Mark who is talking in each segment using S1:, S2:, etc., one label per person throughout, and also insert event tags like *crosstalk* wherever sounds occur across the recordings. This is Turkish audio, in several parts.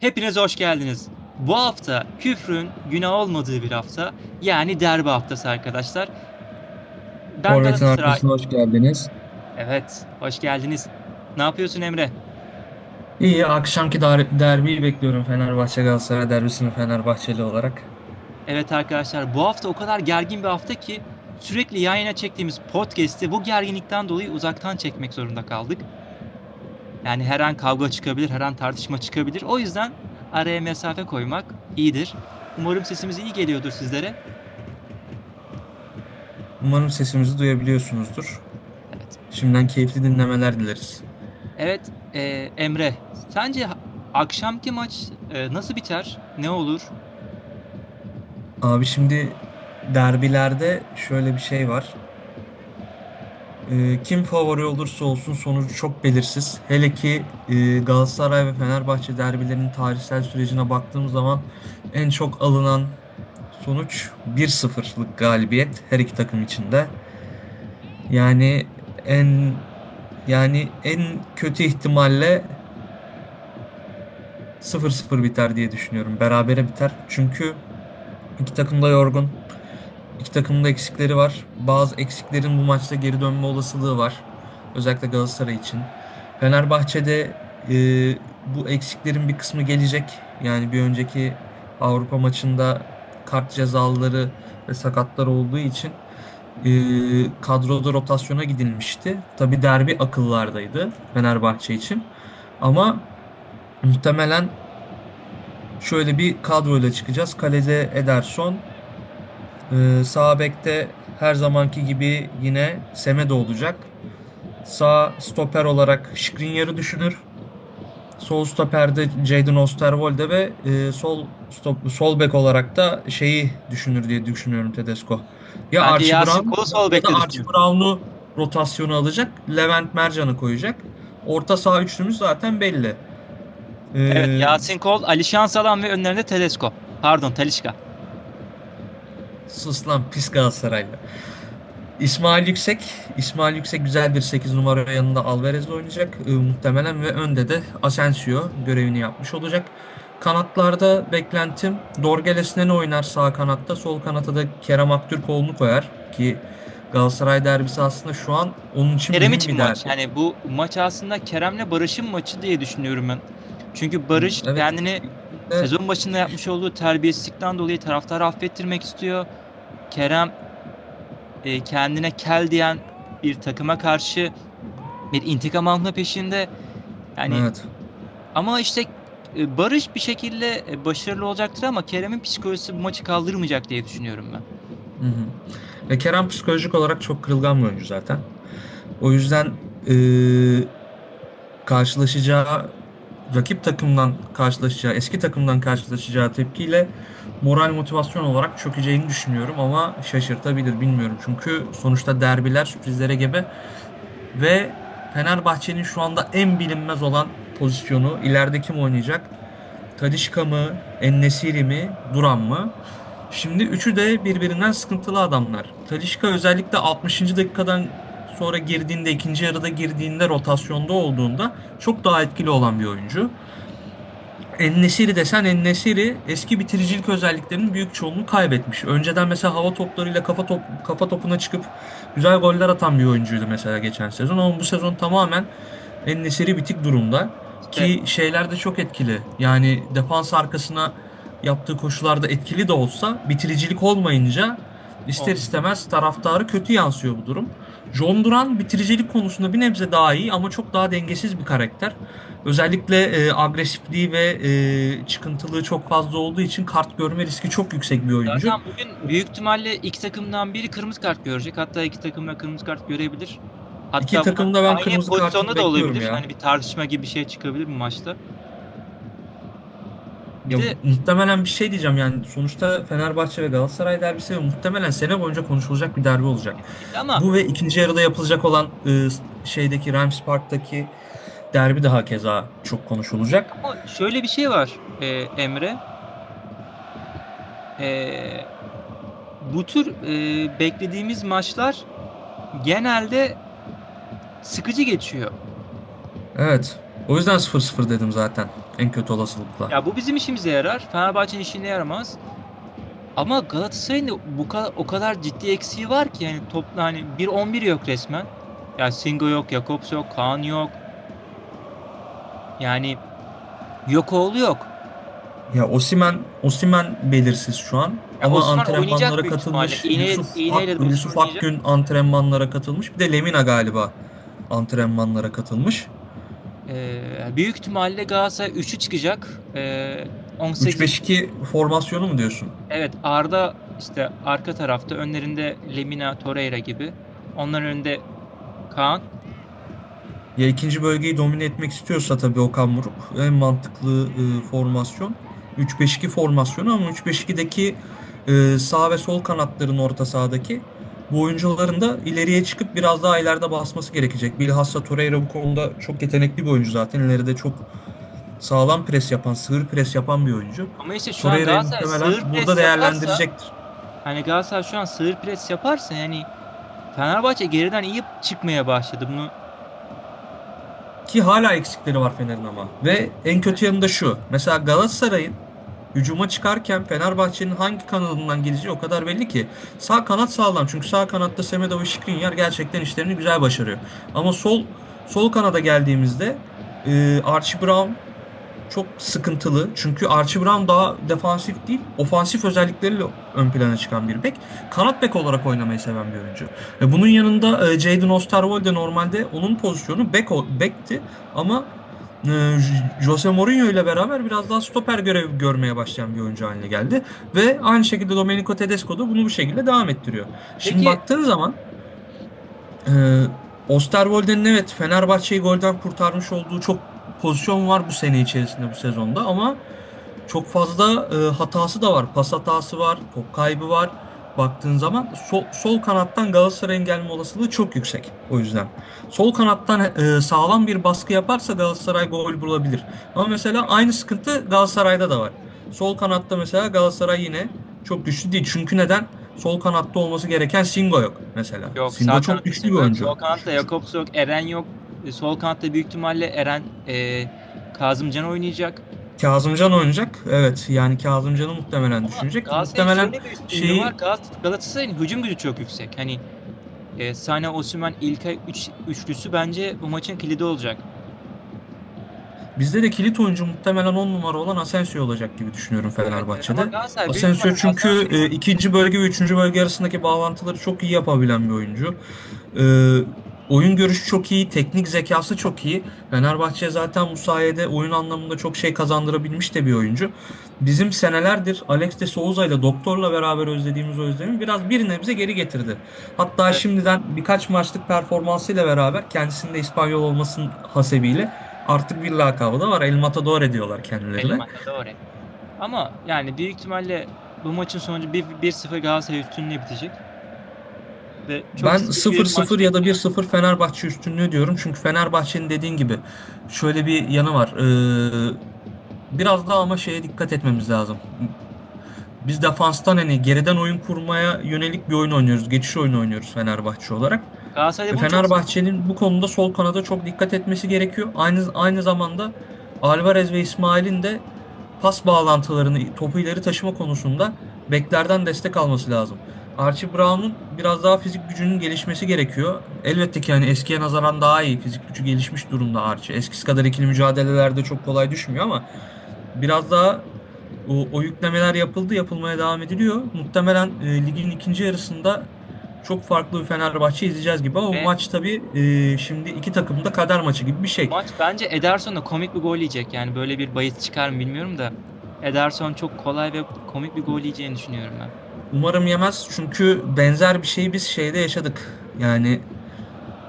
S1: Hepiniz hoş geldiniz. Bu hafta küfrün günah olmadığı bir hafta. Yani derbi haftası arkadaşlar. Ben
S2: Forvet'in
S1: Galatasaray...
S2: arkasına hoş geldiniz.
S1: Evet, hoş geldiniz. Ne yapıyorsun Emre?
S2: İyi, akşamki der- derbiyi bekliyorum Fenerbahçe Galatasaray derbisini Fenerbahçeli olarak.
S1: Evet arkadaşlar, bu hafta o kadar gergin bir hafta ki sürekli yan yana çektiğimiz podcast'i bu gerginlikten dolayı uzaktan çekmek zorunda kaldık. Yani her an kavga çıkabilir, her an tartışma çıkabilir. O yüzden araya mesafe koymak iyidir. Umarım sesimiz iyi geliyordur sizlere.
S2: Umarım sesimizi duyabiliyorsunuzdur.
S1: Evet.
S2: Şimdiden keyifli dinlemeler dileriz.
S1: Evet, e, Emre, sence akşamki maç e, nasıl biter? Ne olur?
S2: Abi şimdi derbilerde şöyle bir şey var. Ee, kim favori olursa olsun sonucu çok belirsiz. Hele ki e, Galatasaray ve Fenerbahçe derbilerinin tarihsel sürecine baktığım zaman en çok alınan sonuç 1-0'lık galibiyet her iki takım içinde. Yani en yani en kötü ihtimalle 0-0 biter diye düşünüyorum. Berabere biter. Çünkü iki takım da yorgun. İki takımın da eksikleri var. Bazı eksiklerin bu maçta geri dönme olasılığı var. Özellikle Galatasaray için. Fenerbahçe'de e, bu eksiklerin bir kısmı gelecek. Yani bir önceki Avrupa maçında kart cezaları ve sakatlar olduğu için e, kadroda rotasyona gidilmişti. Tabi derbi akıllardaydı Fenerbahçe için. Ama muhtemelen şöyle bir kadroyla çıkacağız. Kalede Ederson, ee, sağ bekte her zamanki gibi yine Semedo olacak. Sağ stoper olarak Skriniar'ı düşünür. Sol stoperde Jadon Osterwolde ve e, sol stop, sol bek olarak da şeyi düşünür diye düşünüyorum Tedesco. Ya
S1: Bence
S2: Archie Brown ya da Archie. Brown'u rotasyonu alacak. Levent Mercan'ı koyacak. Orta saha üçlümüz zaten belli. Ee,
S1: Evet, Yasin Kol, Ali Şansalan ve önlerinde Tedesco. Pardon, Talisca.
S2: Sus lan pis Galatasaraylı. İsmail Yüksek. İsmail Yüksek güzel bir 8 numara yanında Alvarez'le oynayacak. Ee, muhtemelen ve önde de Asensio görevini yapmış olacak. Kanatlarda beklentim Dorgeles ne oynar sağ kanatta. Sol kanatta da Kerem Aktürkoğlu'nu koyar. Ki Galatasaray derbisi aslında şu an onun için
S1: Kerem için
S2: bir
S1: maç.
S2: derbi.
S1: Yani bu maç aslında Kerem'le Barış'ın maçı diye düşünüyorum ben. Çünkü Barış
S2: Evet.
S1: kendini
S2: Evet.
S1: sezon başında yapmış olduğu terbiyesizlikten dolayı taraftarı affettirmek istiyor. Kerem e, kendine kel diyen bir takıma karşı bir intikam alma peşinde. Yani
S2: Evet.
S1: ama işte e, Barış bir şekilde e, başarılı olacaktır ama Kerem'in psikolojisi bu maçı kaldırmayacak diye düşünüyorum ben.
S2: Hı hı. Ve Kerem psikolojik olarak çok kırılgan bir oyuncu zaten. O yüzden eee, karşılaşacağı rakip takımdan karşılaşacağı, eski takımdan karşılaşacağı tepkiyle moral motivasyon olarak çökeceğini düşünüyorum ama şaşırtabilir bilmiyorum. Çünkü sonuçta derbiler sürprizlere gebe ve Fenerbahçe'nin şu anda en bilinmez olan pozisyonu ileride kim oynayacak? Talisca mı, En-Nesyri mi, Duran mı? Şimdi üçü de birbirinden sıkıntılı adamlar. Talisca özellikle 60. dakikadan sonra girdiğinde, ikinci yarıda girdiğinde, rotasyonda olduğunda çok daha etkili olan bir oyuncu. En-Nesyri desen En-Nesyri eski bitiricilik özelliklerinin büyük çoğunluğunu kaybetmiş. Önceden mesela hava toplarıyla kafa top kafa topuna çıkıp güzel goller atan bir oyuncuydu mesela geçen sezon ama bu sezon tamamen En-Nesyri bitik durumda. Ki şeyler de çok etkili. Yani defans arkasına yaptığı koşularda etkili de olsa bitiricilik olmayınca ister istemez taraftarı kötü yansıyor bu durum. John Duran bitiricilik konusunda bir nebze daha iyi ama çok daha dengesiz bir karakter. Özellikle e, agresifliği ve e, çıkıntılığı çok fazla olduğu için kart görme riski çok yüksek bir oyuncu.
S1: Zaten bugün büyük ihtimalle iki takımdan biri kırmızı kart görecek. Hatta iki takım da kırmızı kart görebilir. Hatta
S2: İki takımda ben kırmızı kartı
S1: da
S2: bekliyorum
S1: olabilir.
S2: ya.
S1: Hani bir tartışma gibi bir şey çıkabilir bu maçta.
S2: Ya,
S1: de
S2: muhtemelen bir şey diyeceğim yani sonuçta Fenerbahçe ve Galatasaray derbisi muhtemelen sene boyunca konuşulacak bir derbi olacak.
S1: ama
S2: Bu ve ikinci yarıda yapılacak olan e, şeydeki Rams Park'taki derbi daha keza çok konuşulacak.
S1: Ama şöyle bir şey var e, Emre. E, bu tür e, beklediğimiz maçlar genelde sıkıcı geçiyor.
S2: Evet. O yüzden 0-0 dedim zaten en kötü olasılıkla.
S1: Ya bu bizim işimize yarar. Fenerbahçe'nin işine yaramaz. Ama Galatasaray'ın da bu kadar o kadar ciddi eksiği var ki yani toplu hani 1-11 yok resmen. Ya Singo yok, Jakobs yok, Kaan yok. Yani Yokoğlu yok.
S2: Ya Osimhen Osimhen belirsiz şu an.
S1: Ya
S2: Ama
S1: oynayacak
S2: antrenmanlara katılmış.
S1: İğne-
S2: Yusuf,
S1: iğneyle
S2: Yusuf. Akgün antrenmanlara katılmış. Bir de Lemina galiba antrenmanlara katılmış.
S1: Ee, büyük ihtimalle Galatasaray 3'ü çıkacak. Ee, 18
S2: 3-5-2 formasyonu mu diyorsun?
S1: Evet Arda işte arka tarafta önlerinde Lemina, Torreira gibi. Onların önünde Kaan.
S2: Ya ikinci bölgeyi domine etmek istiyorsa tabii Okan Buruk en mantıklı e, formasyon 3-5-2 formasyonu ama 3-5-2'deki e, sağ ve sol kanatların orta sahadaki bu oyuncuların da ileriye çıkıp biraz daha ileride basması gerekecek. Bilhassa Torreira bu konuda çok yetenekli bir oyuncu zaten. İleride çok sağlam pres yapan, sığır pres yapan bir oyuncu.
S1: Ama işte şu an Galatasaray sığır pres
S2: burada değerlendirecektir.
S1: hani Galatasaray şu an sığır pres yaparsa yani Fenerbahçe geriden iyi çıkmaya başladı. Bunu
S2: Ki hala eksikleri var Fener'in ama. Ve en kötü yanı da şu. Mesela Galatasaray'ın hücuma çıkarken Fenerbahçe'nin hangi kanadından geleceği o kadar belli ki. Sağ kanat sağlam. Çünkü sağ kanatta Semedo ve Skriniar gerçekten işlerini güzel başarıyor. Ama sol sol kanada geldiğimizde e, Archie Brown çok sıkıntılı. Çünkü Archie Brown daha defansif değil, ofansif özellikleriyle ön plana çıkan bir bek. Kanat bek olarak oynamayı seven bir oyuncu. E, bunun yanında e, Jadon Osterwolde normalde onun pozisyonu bek bekti ama Jose Mourinho ile beraber biraz daha stoper görevi görmeye başlayan bir oyuncu haline geldi. Ve aynı şekilde Domenico Tedesco da bunu bu şekilde devam ettiriyor. Şimdi
S1: Peki-
S2: baktığın zaman e, Osterwolde'nin evet Fenerbahçe'yi golden kurtarmış olduğu çok pozisyon var bu sene içerisinde bu sezonda ama çok fazla e, hatası da var. Pas hatası var, top kaybı var. Baktığın zaman sol, sol kanattan Galatasaray'ın gelme olasılığı çok yüksek. O yüzden. Sol kanattan e, sağlam bir baskı yaparsa Galatasaray gol bulabilir. Ama mesela aynı sıkıntı Galatasaray'da da var. Sol kanatta mesela Galatasaray yine çok güçlü değil. Çünkü neden? Sol kanatta olması gereken Singo yok mesela.
S1: yok.
S2: Singo çok güçlü bir oyuncu.
S1: Sol kanatta Jakobs yok, Eren yok. E, Sol kanatta büyük ihtimalle Eren e, Kazımcan oynayacak.
S2: Kazımcan oynayacak. Evet yani Kazımcan'ı muhtemelen düşünecek. Muhtemelen şeyi-
S1: var. Galatasaray- Galatasaray'ın hücum gücü çok yüksek. Hani e, Sane, Osimhen, İlkay üç, üçlüsü bence bu maçın kilidi olacak.
S2: bizde de kilit oyuncu muhtemelen 10 numara olan Asensio olacak gibi düşünüyorum Fenerbahçe'de. Asensio çünkü e, ikinci bölge ve üçüncü bölge arasındaki bağlantıları çok iyi yapabilen bir oyuncu. E, oyun görüşü çok iyi, teknik zekası çok iyi. Fenerbahçe zaten bu sayede oyun anlamında çok şey kazandırabilmiş de bir oyuncu. Bizim senelerdir Alex de Souza ile Doktor'la beraber özlediğimiz özlemi biraz bir nebze geri getirdi. Hatta
S1: Evet.
S2: şimdiden birkaç maçlık performansıyla beraber kendisinde İspanyol olmasının hasebiyle artık bir lakabı da var. El Matador diyorlar kendilerine.
S1: El Matador. Ama yani büyük ihtimalle bu maçın sonucu 1 1-0 Galatasaray üstünlüğü bitecek. Ve çok
S2: Ben
S1: sıkı bir
S2: 0-0
S1: maç
S2: ya da
S1: bekliyorum.
S2: 1-0 Fenerbahçe üstünlüğü diyorum. Çünkü Fenerbahçe'nin dediğin gibi şöyle bir yanı var. Ee, biraz daha ama şeye dikkat etmemiz lazım. Biz defanstan hani geriden oyun kurmaya yönelik bir oyun oynuyoruz. Geçiş oyunu oynuyoruz Fenerbahçe olarak. Fenerbahçe'nin bu konuda sol kanada çok dikkat etmesi gerekiyor. Aynı aynı zamanda Alvarez ve İsmail'in de pas bağlantılarını, topu ileri taşıma konusunda beklerden destek alması lazım. Archie Brown'un biraz daha fizik gücünün gelişmesi gerekiyor. Elbette ki yani eskiye nazaran daha iyi fizik gücü gelişmiş durumda Archie. Eskisi kadar ikili mücadelelerde çok kolay düşmüyor ama biraz daha o, o yüklemeler yapıldı, yapılmaya devam ediliyor. Muhtemelen e, ligin ikinci yarısında çok farklı bir Fenerbahçe izleyeceğiz gibi ama
S1: Ve-
S2: maç tabii e, şimdi iki takım da kader maçı gibi bir şey.
S1: Maç bence Ederson da komik bir gol yiyecek. Yani böyle bir bahis çıkar mı bilmiyorum da. Ederson çok kolay ve komik bir gol yiyeceğini düşünüyorum ben.
S2: Umarım yemez çünkü benzer bir şeyi biz şeyde yaşadık. Yani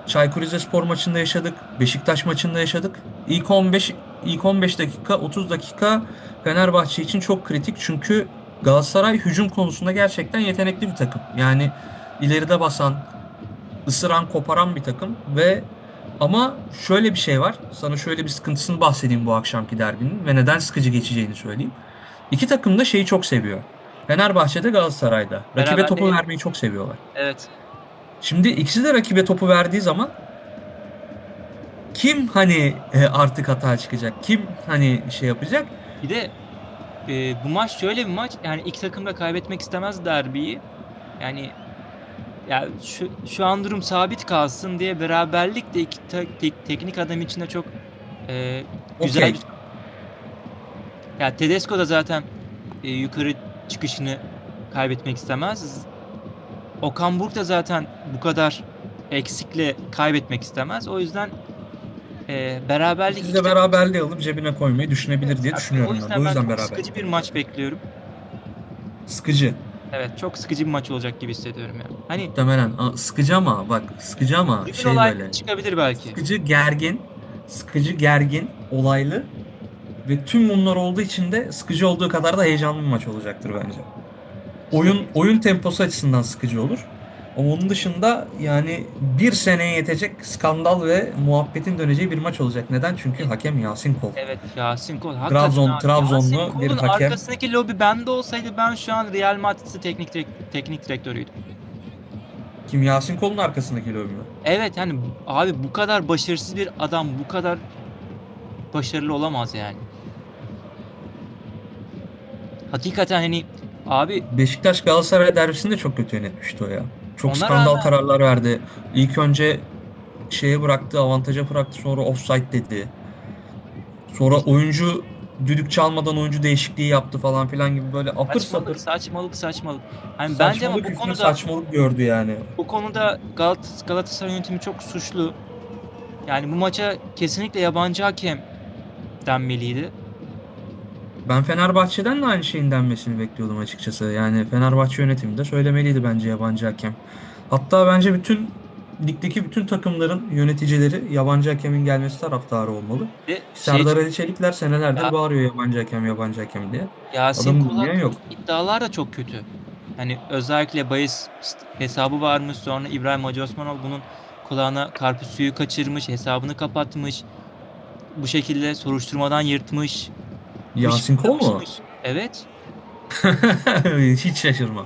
S2: Çaykur Rizespor maçında yaşadık, Beşiktaş maçında yaşadık. İlk 15 ilk 15 dakika, 30 dakika Fenerbahçe için çok kritik çünkü Galatasaray hücum konusunda gerçekten yetenekli bir takım. Yani ileride basan, ısıran, koparan bir takım ve ama şöyle bir şey var. Sana şöyle bir sıkıntısını bahsedeyim bu akşamki derbinin ve neden sıkıcı geçeceğini söyleyeyim. İki takım da şeyi çok seviyor. Fenerbahçe'de Galatasaray'da. Rakibe topu
S1: Beraberliği-
S2: vermeyi çok seviyorlar.
S1: Evet.
S2: Şimdi ikisi de rakibe topu verdiği zaman kim hani e, artık hata çıkacak? Kim hani şey yapacak?
S1: Bir de e, bu maç şöyle bir maç. Yani iki takım da kaybetmek istemez derbiyi. Yani ya şu şu an durum sabit kalsın diye beraberlik de iki te- te- teknik adam için de çok e, güzel bir ya Tedesco da zaten e, yukarı çıkışını kaybetmek istemez. Okan Buruk da zaten bu kadar eksikle kaybetmek istemez. O yüzden e, beraberlik
S2: Siz de beraberliği alıp cebine koymayı düşünebilir diye
S1: o
S2: düşünüyorum ben.
S1: yüzden
S2: O
S1: ben
S2: yüzden
S1: çok
S2: beraber.
S1: sıkıcı bir maç bekliyorum.
S2: Sıkıcı.
S1: Evet çok sıkıcı bir maç olacak gibi hissediyorum ya. Hani
S2: Muhtemelen. Aa, sıkıcı ama bak sıkıcı ama şey böyle.
S1: çıkabilir belki.
S2: Sıkıcı, gergin, sıkıcı, gergin, olaylı ve tüm bunlar olduğu için de sıkıcı olduğu kadar da heyecanlı bir maç olacaktır bence. Oyun oyun temposu açısından sıkıcı olur. Ama onun dışında yani bir seneye yetecek skandal ve muhabbetin döneceği bir maç olacak. Neden? Çünkü hakem Yasin Kol.
S1: Evet Yasin Kol. Hakikaten
S2: Trabzon-
S1: abi,
S2: Trabzonlu
S1: Yasin
S2: bir hakem.
S1: arkasındaki lobi bende olsaydı ben şu an Real Madrid'in teknik teknik direktörüydüm.
S2: Kim Yasin Kol'un arkasındaki lobi mi?
S1: Evet yani abi bu kadar başarısız bir adam bu kadar başarılı olamaz yani. Hakikaten hani abi
S2: Beşiktaş Galatasaray derbisinde çok kötü yönetmişti o ya. Çok
S1: Ona
S2: skandal
S1: rağmen-
S2: kararlar verdi. İlk önce şeye bıraktı, avantaja bıraktı, sonra offside dedi. Sonra oyuncu düdük çalmadan oyuncu değişikliği yaptı falan filan gibi böyle sapır
S1: saçmalık saçmalık saçmalık. Hani bence ama bu konuda
S2: saçmalık gördü yani.
S1: bu konuda Galat Galatasaray yönetimi çok suçlu. Yani bu maça kesinlikle yabancı hakem denmeliydi.
S2: Ben Fenerbahçe'den de aynı şeyin denmesini bekliyordum açıkçası. Yani Fenerbahçe yönetimi de söylemeliydi bence yabancı hakem. Hatta bence bütün ligdeki bütün takımların yöneticileri yabancı hakemin gelmesi taraftarı olmalı.
S1: Ve şey,
S2: Serdar Ali Çelikler senelerdir
S1: Ya-
S2: bağırıyor yabancı hakem yabancı hakem diye.
S1: Yasin
S2: adamı
S1: Kul
S2: dinleyen yok.
S1: iddialar da çok kötü. Hani özellikle bahis hesabı varmış sonra İbrahim Hacı Osmanov bunun kulağına karpuz suyu kaçırmış, hesabını kapatmış. Bu şekilde soruşturmadan yırtmış.
S2: Yasin Kol mu?
S1: Evet. *laughs*
S2: Hiç şaşırmam.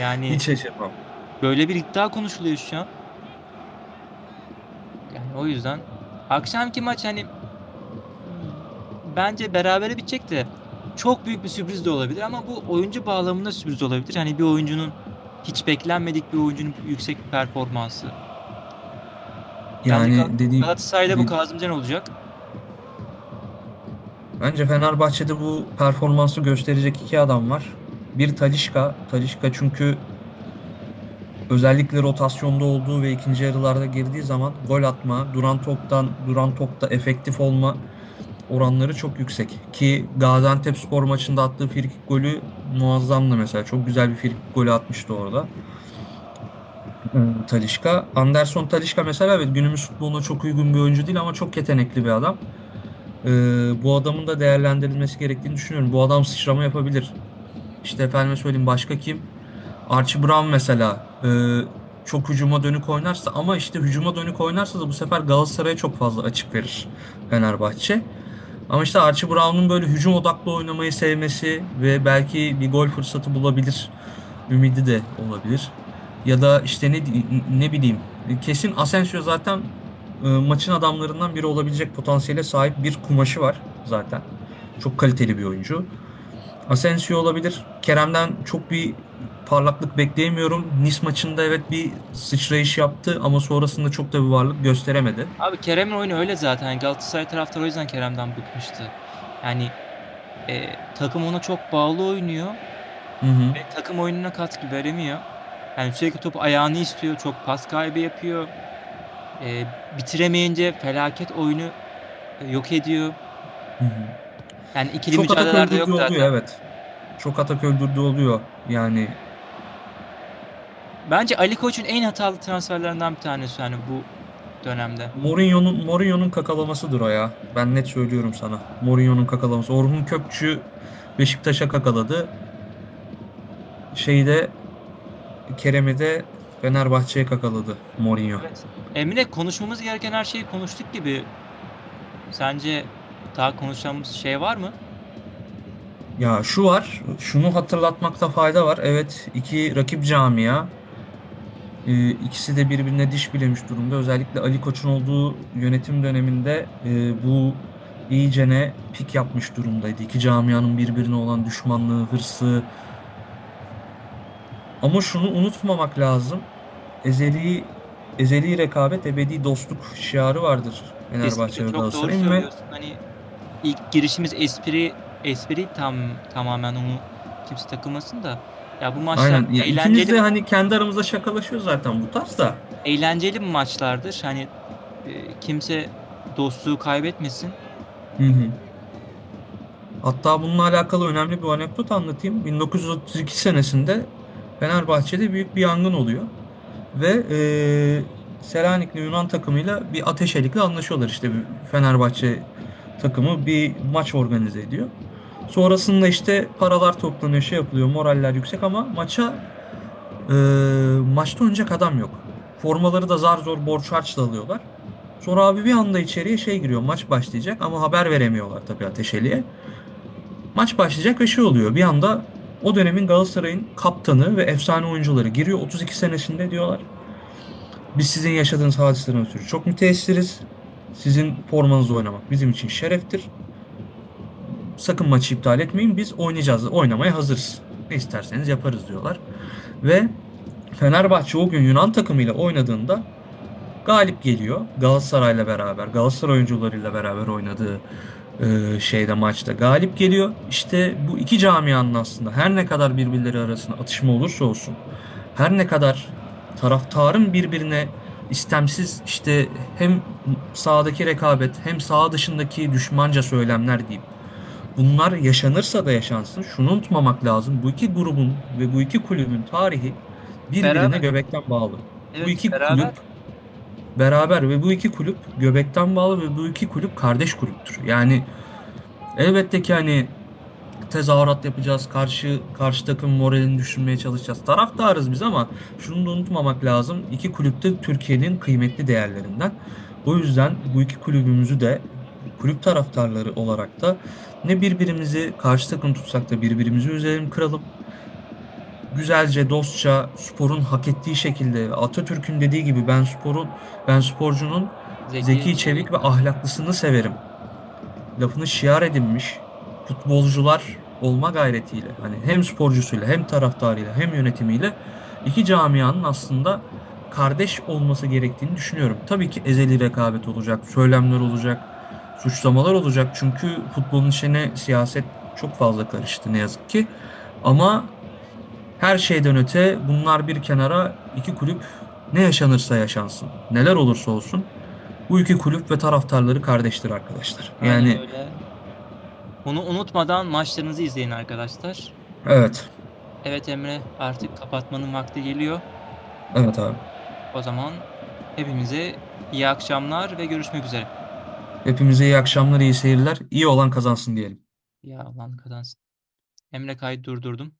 S1: Yani
S2: Hiç şaşırmam.
S1: böyle bir iddia konuşuluyor şu an. Yani o yüzden akşamki maç hani bence berabere bitecek de çok büyük bir sürpriz de olabilir ama bu oyuncu bağlamında sürpriz olabilir. Hani bir oyuncunun hiç beklenmedik bir oyuncunun yüksek bir performansı.
S2: Yani
S1: Gal-
S2: dediğim
S1: Galatasaray'da bu Kazımcan olacak.
S2: Bence Fenerbahçe'de bu performansı gösterecek iki adam var. Bir Talisca. Talisca çünkü özellikle rotasyonda olduğu ve ikinci yarılarda girdiği zaman gol atma, duran toptan duran topta efektif olma oranları çok yüksek. Ki Gaziantepspor maçında attığı frikik golü muazzamdı mesela. Çok güzel bir frikik golü atmıştı orada. Talisca. Anderson Talisca mesela evet günümüz futboluna çok uygun bir oyuncu değil ama çok yetenekli bir adam. Ee, bu adamın da değerlendirilmesi gerektiğini düşünüyorum. Bu adam sıçrama yapabilir. İşte efendime söyleyeyim başka kim? Archie Brown mesela e, çok hücuma dönük oynarsa ama işte hücuma dönük oynarsa da bu sefer Galatasaray'a çok fazla açık verir Fenerbahçe. Ama işte Archie Brown'un böyle hücum odaklı oynamayı sevmesi ve belki bir gol fırsatı bulabilir ümidi de olabilir. Ya da işte ne ne bileyim kesin Asensio zaten e, maçın adamlarından biri olabilecek potansiyele sahip bir kumaşı var zaten. Çok kaliteli bir oyuncu. Asensio olabilir. Kerem'den çok bir parlaklık bekleyemiyorum. Nice maçında evet bir sıçrayış yaptı ama sonrasında çok da bir varlık gösteremedi.
S1: Abi Kerem'in oyunu öyle zaten. Galatasaray taraftarı o yüzden Kerem'den bıkmıştı. Yani e, takım ona çok bağlı oynuyor.
S2: Hı hı.
S1: ve takım oyununa katkı veremiyor. Yani sürekli top ayağını istiyor, çok pas kaybı yapıyor. Ee, bitiremeyince felaket oyunu e, yok ediyor.
S2: Hı hı.
S1: Yani ikili
S2: Çok
S1: mücadelelerde yok zaten.
S2: oluyor evet. Çok atak öldürdüğü oluyor. Yani
S1: Bence Ali Koç'un en hatalı transferlerinden bir tanesi yani bu dönemde.
S2: Mourinho'nun Mourinho'nun kakalamasıdır o ya. Ben net söylüyorum sana. Mourinho'nun kakalaması. Orhun Kökçü Beşiktaş'a kakaladı. Şeyde Kerem'i de Fenerbahçe'ye kakaladı Mourinho.
S1: Evet. Emre konuşmamız gereken her şeyi konuştuk gibi. Sence daha konuşacağımız şey var mı?
S2: Ya şu var, şunu hatırlatmakta fayda var. Evet, iki rakip camia E, ikisi de birbirine diş bilemiş durumda. Özellikle Ali Koç'un olduğu yönetim döneminde e, bu iyicene pik yapmış durumdaydı. İki camianın birbirine olan düşmanlığı, hırsı. Ama şunu unutmamak lazım. Ezeli ezeli rekabet, ebedi dostluk şiarı vardır Fenerbahçe ve Galatasaray'ın ve.
S1: Hani ilk girişimiz espri espri tam tamamen onu kimse takılmasın da ya bu maçlar
S2: aynen ya ikimiz
S1: eğlenceli
S2: de hani kendi aramızda şakalaşıyoruz zaten bu tarz da.
S1: eğlenceli bir maçlardır. Hani e, kimse dostluğu kaybetmesin.
S2: Hı hı. Hatta bununla alakalı önemli bir anekdot anlatayım. 1932 senesinde Fenerbahçe'de büyük bir yangın oluyor. Ve eee Selanikli Yunan takımıyla bir ateşelikle anlaşıyorlar. İşte Fenerbahçe takımı bir maç organize ediyor. Sonrasında işte paralar toplanıyor, şey yapılıyor, moraller yüksek ama maça eee maçta oynayacak adam yok. Formaları da zar zor borç harçla alıyorlar. Sonra abi bir anda içeriye şey giriyor, maç başlayacak ama haber veremiyorlar tabii Ateşeli'ye. Maç başlayacak ve şey oluyor. Bir anda o dönemin Galatasaray'ın kaptanı ve efsane oyuncuları giriyor. 32 senesinde diyorlar. Biz sizin yaşadığınız hadiselerin ötürü çok müteessiriz. Sizin formanızı oynamak bizim için şereftir. Sakın maçı iptal etmeyin. Biz oynayacağız. Oynamaya hazırız. Ne isterseniz yaparız diyorlar. Ve Fenerbahçe o gün Yunan takımıyla oynadığında galip geliyor. Galatasaray'la beraber, Galatasaray oyuncularıyla beraber oynadığı e, şeyde maçta galip geliyor. İşte bu iki camianın aslında her ne kadar birbirleri arasında atışma olursa olsun, her ne kadar taraftarın birbirine istemsiz işte hem sahadaki rekabet hem saha dışındaki düşmanca söylemler diyeyim. Bunlar yaşanırsa da yaşansın. Şunu unutmamak lazım. Bu iki grubun ve bu iki kulübün tarihi birbirine
S1: Beraber.
S2: göbekten bağlı. bu
S1: Evet
S2: iki
S1: beraber
S2: kulüp beraber ve bu iki kulüp göbekten bağlı ve bu iki kulüp kardeş kulüptür. Yani elbette ki hani tezahürat yapacağız. Karşı karşı takım moralini düşürmeye çalışacağız. Taraftarız biz ama şunu da unutmamak lazım. İki kulüp de Türkiye'nin kıymetli değerlerinden. O yüzden bu iki kulübümüzü de kulüp taraftarları olarak da ne birbirimizi karşı takım tutsak da birbirimizi üzerim kıralım. Güzelce, dostça, sporun hak ettiği şekilde Atatürk'ün dediği gibi ben sporun ben sporcunun zeki, çevik ve ahlaklısını severim. Lafını şiar edinmiş futbolcular olma gayretiyle hani hem sporcusuyla hem taraftarıyla hem yönetimiyle iki camianın aslında kardeş olması gerektiğini düşünüyorum. Tabii ki ezeli rekabet olacak, söylemler olacak, suçlamalar olacak. Çünkü futbolun içine siyaset çok fazla karıştı ne yazık ki. Ama her şeyden öte bunlar bir kenara iki kulüp ne yaşanırsa yaşansın, neler olursa olsun bu iki kulüp ve taraftarları kardeştir arkadaşlar.
S1: Aynen
S2: Yani
S1: öyle. Bunu unutmadan maçlarınızı izleyin arkadaşlar.
S2: evet,
S1: Evet Emre artık kapatmanın vakti geliyor.
S2: evet abi.
S1: O zaman hepimize iyi akşamlar ve görüşmek üzere.
S2: Hepimize iyi akşamlar, iyi seyirler. İyi olan kazansın diyelim.
S1: Ya Allah kazansın. Emre kaydı durdurdum.